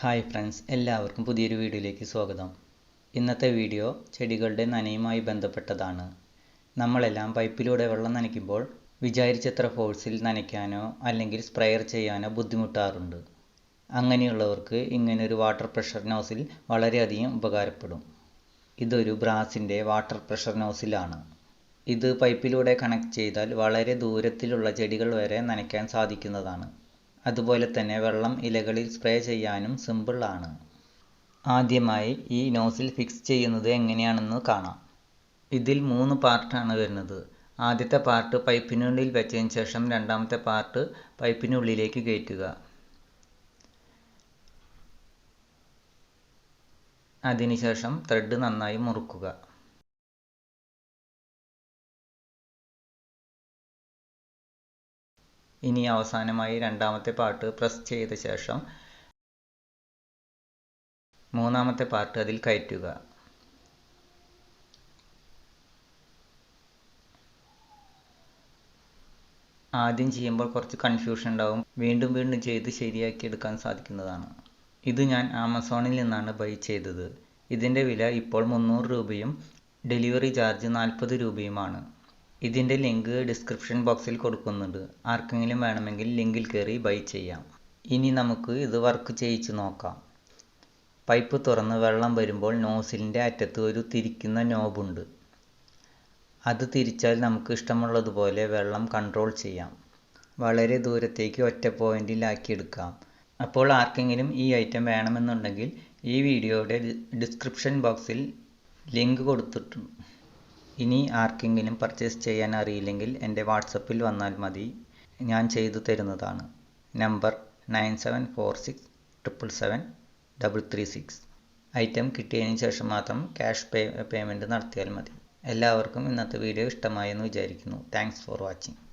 Hi friends എല്ലാവർക്കും പുതിയൊരു വീഡിയോയിലേക്ക് സ്വാഗതം. ഇന്നത്തെ വീഡിയോ ചെടികളുടെ നനയുമായി ബന്ധപ്പെട്ടതാണ്. നമ്മളെല്ലാം പൈപ്പിലൂടെ വെള്ളം നനയ്ക്കുമ്പോൾ വിചാരിച്ചത്ര ഫോഴ്സിൽ നനയ്ക്കാനോ അല്ലെങ്കിൽ സ്പ്രെയർ ചെയ്യാനോ ബുദ്ധിമുട്ടാറുണ്ട്. അങ്ങനെയുള്ളവർക്ക് ഇങ്ങനൊരു വാട്ടർ പ്രഷർ നോസിൽ വളരെയധികം ഉപകാരപ്പെടും. ഇതൊരു ബ്രാസിന്റെ വാട്ടർ പ്രഷർ നോസിലാണ്. ഇത് പൈപ്പിലൂടെ കണക്ട് ചെയ്താൽ വളരെ ദൂരത്തിലുള്ള ചെടികൾ വരെ നനയ്ക്കാൻ സാധിക്കുന്നതാണ്. അതുപോലെ തന്നെ വെള്ളം ഇലകളിൽ സ്പ്രേ ചെയ്യാനും സിമ്പിൾ ആണ്. ആദ്യമായി ഈ നോസിൽ ഫിക്സ് ചെയ്യുന്നത് എങ്ങനെയാണെന്ന് കാണാം. ഇതിൽ മൂന്ന് പാർട്ടാണ് വരുന്നത്. ആദ്യത്തെ പാർട്ട് പൈപ്പിനുള്ളിൽ വെച്ചതിന് ശേഷം രണ്ടാമത്തെ പാർട്ട് പൈപ്പിനുള്ളിലേക്ക് കയറ്റുക. അതിനുശേഷം ത്രെഡ് നന്നായി മുറുക്കുക. ഇനി അവസാനമായി രണ്ടാമത്തെ പാർട്ട് പ്രസ് ചെയ്ത ശേഷം മൂന്നാമത്തെ പാർട്ട് അതിൽ കയറ്റുക. ആദ്യം ചെയ്യുമ്പോൾ കുറച്ച് കൺഫ്യൂഷൻ ഉണ്ടാവും. വീണ്ടും വീണ്ടും ചെയ്ത് ശരിയാക്കി എടുക്കാൻ സാധിക്കുന്നതാണ്. ഇത് ഞാൻ ആമസോണിൽ നിന്നാണ് ബൈ ചെയ്തത്. ഇതിന്റെ വില ഇപ്പോൾ മുന്നൂറ് രൂപയും ഡെലിവറി ചാർജ് നാൽപ്പത് രൂപയുമാണ്. ഇതിന്റെ ലിങ്ക് ഡിസ്ക്രിപ്ഷൻ ബോക്സിൽ കൊടുക്കുന്നുണ്ട്. ആർക്കെങ്കിലും വേണമെങ്കിൽ ലിങ്കിൽ കയറി ബൈ ചെയ്യാം. ഇനി നമുക്ക് ഇത് വർക്ക് ചെയ്യിച്ച് നോക്കാം. പൈപ്പ് തുറന്ന് വെള്ളം വരുമ്പോൾ നോസിലിന്റെ അറ്റത്ത് ഒരു തിരിക്കുന്ന നോബുണ്ട്. അത് തിരിച്ചാൽ നമുക്ക് ഇഷ്ടമുള്ളതുപോലെ വെള്ളം കൺട്രോൾ ചെയ്യാം. വളരെ ദൂരത്തേക്ക് ഒറ്റ പോയിന്റിലാക്കിയെടുക്കാം. അപ്പോൾ ആർക്കെങ്കിലും ഈ ഐറ്റം വേണമെന്നുണ്ടെങ്കിൽ ഈ വീഡിയോയുടെ ഡിസ്ക്രിപ്ഷൻ ബോക്സിൽ ലിങ്ക് കൊടുത്തിട്ടുണ്ട് ഇനി ആർക്കെങ്കിലും പർച്ചേസ് ചെയ്യാൻ അറിയില്ലെങ്കിൽ എന്റെ വാട്സപ്പിൽ വന്നാൽ മതി. ഞാൻ ചെയ്തു തരുന്നതാണ്. Number nine seven four six triple seven double three six. Item കിട്ടിയതിന് ശേഷം മാത്രം ക്യാഷ് പേ പേയ്മെന്റ് നടത്തിയാൽ മതി. എല്ലാവർക്കും ഇന്നത്തെ വീഡിയോ ഇഷ്ടമായെന്ന് വിചാരിക്കുന്നു. Thanks for watching.